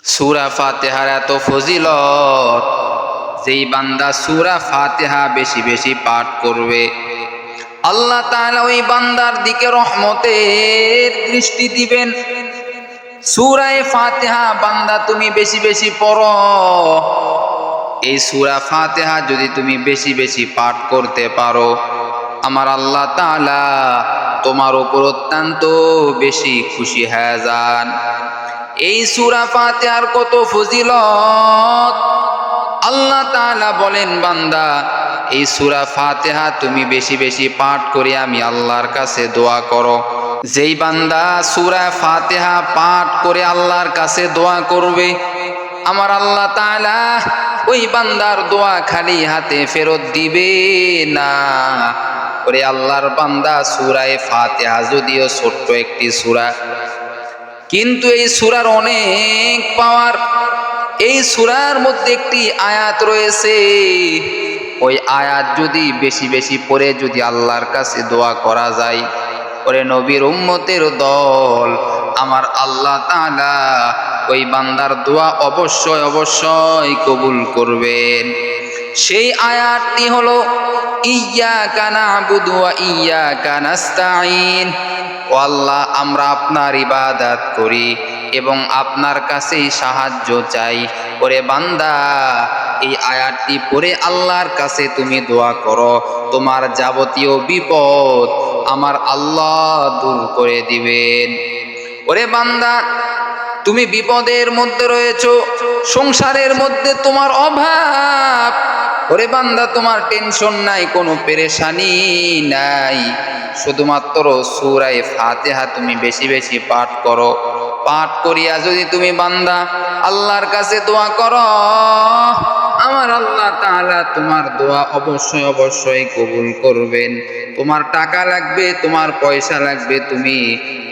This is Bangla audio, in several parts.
সুরা ফাতেহার এত ফজিলত, যেই বান্দা সুরা ফাতেহা বেশি বেশি পাঠ করবে। আল্লাহ তাআলা ওই বান্দার দিকে রহমতের দৃষ্টি দিবেন। সুরায় ফাতেহা বান্দা তুমি বেশি বেশি পড়ো। এই সুরা ফাতেহা যদি তুমি বেশি বেশি পাঠ করতে পারো, আমার আল্লাহ তাআলা তোমার উপর অত্যন্ত বেশি খুশি হয়ে যান। এই সুরা ফাতেহার কত ফজিলত। আল্লাহ তাআলা বলেন, বান্দা, এই সুরা ফাতেহা তুমি বেশি বেশি পাঠ করে আমি আল্লাহর কাছে দোয়া করো। যেই বান্দা সুরা ফাতেহা পাঠ করে আল্লাহর কাছে দোয়া করবে, আমার আল্লাহ তালা ওই বান্দার দোয়া খালি হাতে ফেরত দিবে না। করে আল্লাহর বান্দা, সুরায় ফাতেহা যদিও ছোট্ট একটি সুরা কিন্তু এই সুরার অনেক পাওয়ার, এই সুরার মধ্যে একটি আয়াত রয়েছে। ওই আয়াত যদি বেশি বেশি পড়ে যদি আল্লাহর কাছে দোয়া করা যায়, ওরে নবীর উম্মতের দল, আমার আল্লাহ তাআলা ওই বান্দার দোয়া অবশ্যই অবশ্যই কবুল করবেন। সেই আয়াতটি হলো ইয়া কানা আবুদু ইয়া কানাস্তাইন ও আল্লাহ, আমরা আপনার ইবাদাত করি এবং আপনার কাছেই সাহায্য চাই। ওরে বান্দা, এই আয়াতটি পড়ে আল্লাহর কাছে তুমি দোয়া করো। তোমার যাবতীয় বিপদ আমার আল্লাহ দূর করে দিবেন। ওরে বান্দা, তুমি বিপদের মধ্যে রয়েছো, সংসারের মধ্যে তোমার অভাব ওরে বান্দা, তোমার টেনশন নাই, কোনো পেরেশানি নাই। শুধুমাত্র সুরায় ফাতেহা তুমি বেশি বেশি পাঠ করো। পাঠ করিয়া যদি তুমি বান্দা আল্লাহর কাছে দোয়া করো, আমার আল্লাহ তাআলা তোমার দোয়া অবশ্যই অবশ্যই কবুল করবেন। তোমার টাকা লাগবে, তোমার পয়সা লাগবে, তুমি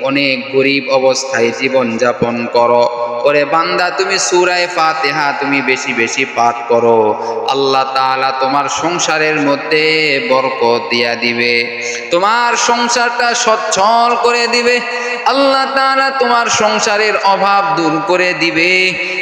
অনেক গরিব অবস্থায় জীবন যাপন করো। ওরে বান্দা, তুমি সুরায় ফাতেহা তুমি বেশি বেশি পাঠ করো। আল্লাহ তালা তোমার সংসারের মধ্যে বরকত দিয়া দিবে। তোমার সংসারটা সচ্ছল করে দিবে। আল্লাহ তালা তোমার সংসারের অভাব দূর করে দিবে।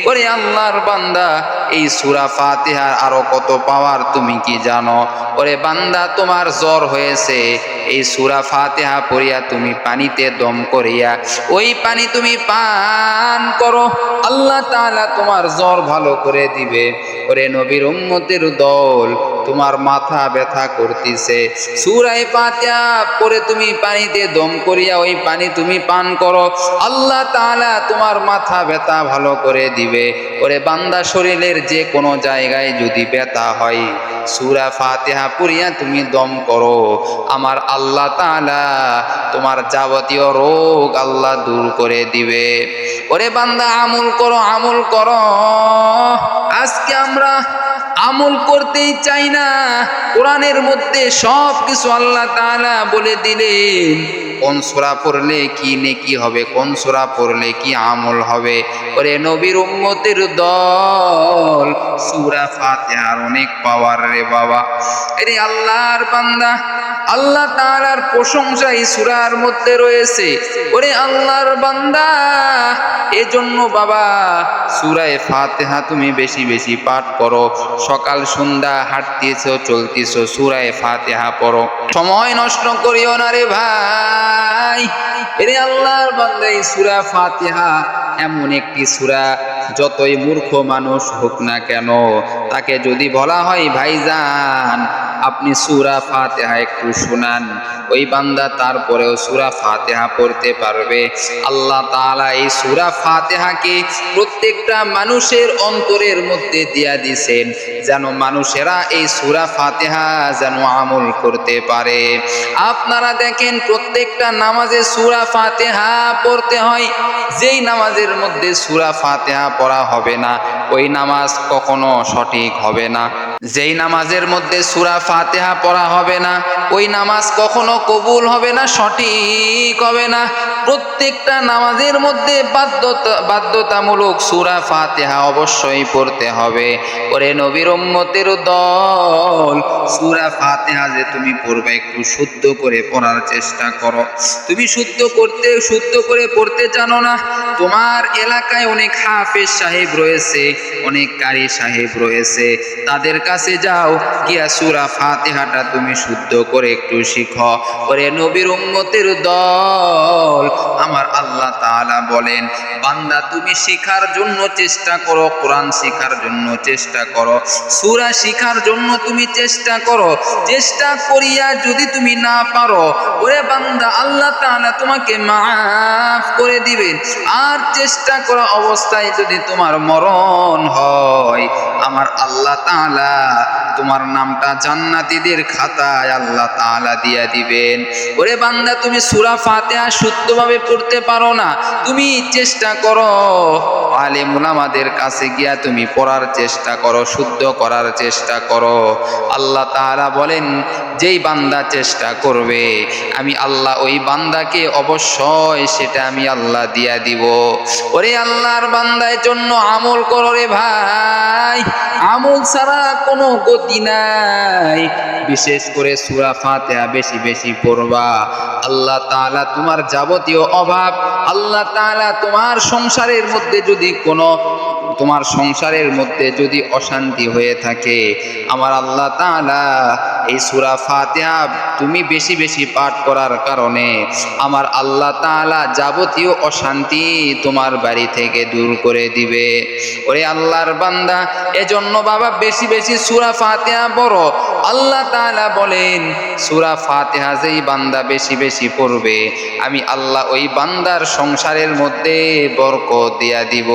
ওরে আল্লাহর বান্দা এই সুরা ফাতিহার আরও কত পাওয়ার তুমি কি জানো? ওরে বান্দা, তোমার জ্বর হয়েছে। এই সুরা ফাতেহা পড়িয়া তুমি পানিতে দম করিয়া ওই পানি তুমি পান করো। আল্লাহ তাআলা তোমার জ্বর ভালো করে দিবে। ওরে নবীর উম্মতের দল তোমার মাথা ব্যথা করতেছে। সুরাই পাতিয়া পরে তুমি পানিতে দম করিয়া ওই পানি তুমি পান করো। আল্লাহ তাআলা তোমার মাথা ব্যথা ভালো করে দিবে। ওরে বান্দা, শরীরের যে কোনো জায়গায় যদি ব্যথা হয়, সুরা ফাতেহা পুরিয়া তুমি দম করো। আমার আল্লাহ তাআলা তোমার যাবতীয় রোগ আল্লাহ দূর করে দিবে। ওরে বান্দা, আমল করো আমল করো। আজকে আমরা আমল করতেই চাই না। কোরআনের মধ্যে সব কিছু আল্লাহ তালা বলে দিলেন। কোন সূরা পড়লে কি নেকি হবে? কোন সূরা পড়লে কি আমল হবে? ওরে নবীর উম্মতের দল, সূরা ফাতিহার অনেক পাওয়ার রে বাবা। আরে আল্লাহর বান্দা, আল্লাহ তাআলার প্রশংসা এই সুরার মধ্যে রয়েছে। ওরে আল্লাহর বান্দা, এজন্য বাবা, সূরায়ে ফাতিহা তুমি বেশি বেশি পাঠ করো। সকাল, সন্ধ্যা হাঁটতেছো, চলতেছো, সূরায়ে ফাতিহা পড়ো। সময় নষ্ট করিও না রে ভাই। এরে আল্লাহর বান্দা, এই সূরা ফাতিহা এমন একটি সূরা, যতই মূর্খ মানুষ হোক না কেন, তাকে যদি বলা হয় ভাইজান আপনি সুরা ফাতেহা একটু শুনান। ওই বান্দা তারপরেও সুরা ফাতেহা পড়তে পারবে। আল্লাহ তাআলা এই সুরা ফাতেহাকে প্রত্যেকটা মানুষের অন্তরের মধ্যে দিয়া দিছেন, যেন মানুষেরা এই সুরা ফাতেহা যেন আমল করতে পারে। আপনারা দেখেন, প্রত্যেকটা নামাজে সুরা ফাতেহা পড়তে হয়, যেই নামাজের মধ্যে সুরা ফাতেহা পড়া হবে না, ওই নামাজ কখনো সঠিক হবে না। যেই নামাজের মধ্যে সুরা ফাতেহা পড়া হবে না, ওই নামাজ কখনো কবুল হবে না, সঠিক হবে না। প্রত্যেকটা নামাজের মধ্যে বাধ্যতা, বাধ্যতামূলক সুরা ফাতেহা অবশ্যই পড়তে হবে। ওরে নবীর উম্মতের দল, সুরা ফাতেহা যে তুমি পড়বে, একটু শুদ্ধ করে পড়ার চেষ্টা করো। তুমি শুদ্ধ করতে, শুদ্ধ করে পড়তে জানো না, তোমার এলাকায় অনেক হাফেজ সাহেব রয়েছে, অনেক কারি সাহেব রয়েছে, তাদের কাছে যাও। গিয়া সুরা ফাতেহাটা তুমি শুদ্ধ করে একটু শিখো। ওরে নবীর উম্মতের দল, আমার আল্লাহ তাআলা বলেন, বান্দা তুমি শিখার জন্য চেষ্টা করো, কোরআন শিখার জন্য চেষ্টা করো, সুরা শিখার জন্য তুমি চেষ্টা করো, চেষ্টা করিয়া যদি তুমি না পারো, ওরে বান্দা আল্লাহ তাআলা তোমাকে মাফ করে দিবেন। আর চেষ্টা করা অবস্থায় যদি তোমার মরণ হয় আমার আল্লাহ তাআলা তোমার নামটা জান্নাতীদের খাতায় আল্লাহ তাআলা দিয়া দিবেন। ওরে বান্দা, তুমি সূরা ফাতিহা শুদ্ধভাবে পড়তে পারো না। তুমি চেষ্টা করো। আলেম উলামাদের কাছে গিয়া তুমি পড়ার চেষ্টা করো, শুদ্ধ করার চেষ্টা করো। আল্লাহ তাআলা বলেন, যেই বান্দা চেষ্টা করবে, আমি আল্লাহ, ওই বান্দাকে অবশ্যই সেটা আমি আল্লাহ দিয়া দিব। ওরে আল্লাহর বান্দার জন্য আমল করো রে ভাই। আমল ছাড়া কোনো নাই বিশেষ করে সুরা ফাতেহা বেশি বেশি পড়বা। আল্লাহ তাআলা তোমার যাবতীয় অভাব, আল্লাহ তাআলা তোমার সংসারের মধ্যে যদি কোনো তোমার সংসারের মধ্যে যদি অশান্তি হয়ে থাকে, আমার আল্লাহ তাআলা এই সুরা ফাতিহা তুমি বেশি বেশি পাঠ করার কারণে আমার আল্লাহ তাআলা যাবতীয় অশান্তি তোমার বাড়ি থেকে দূর করে দিবে। ওরে আল্লাহর বান্দা, এজন্য বাবা বেশি বেশি সূরা ফাতিহা পড়ো। আল্লাহ তাআলা বলেন, সূরা ফাতিহা যেই বান্দা বেশি বেশি পড়বে, আমি আল্লাহ ওই বান্দার সংসারের মধ্যে বরকত দিয়া দিব।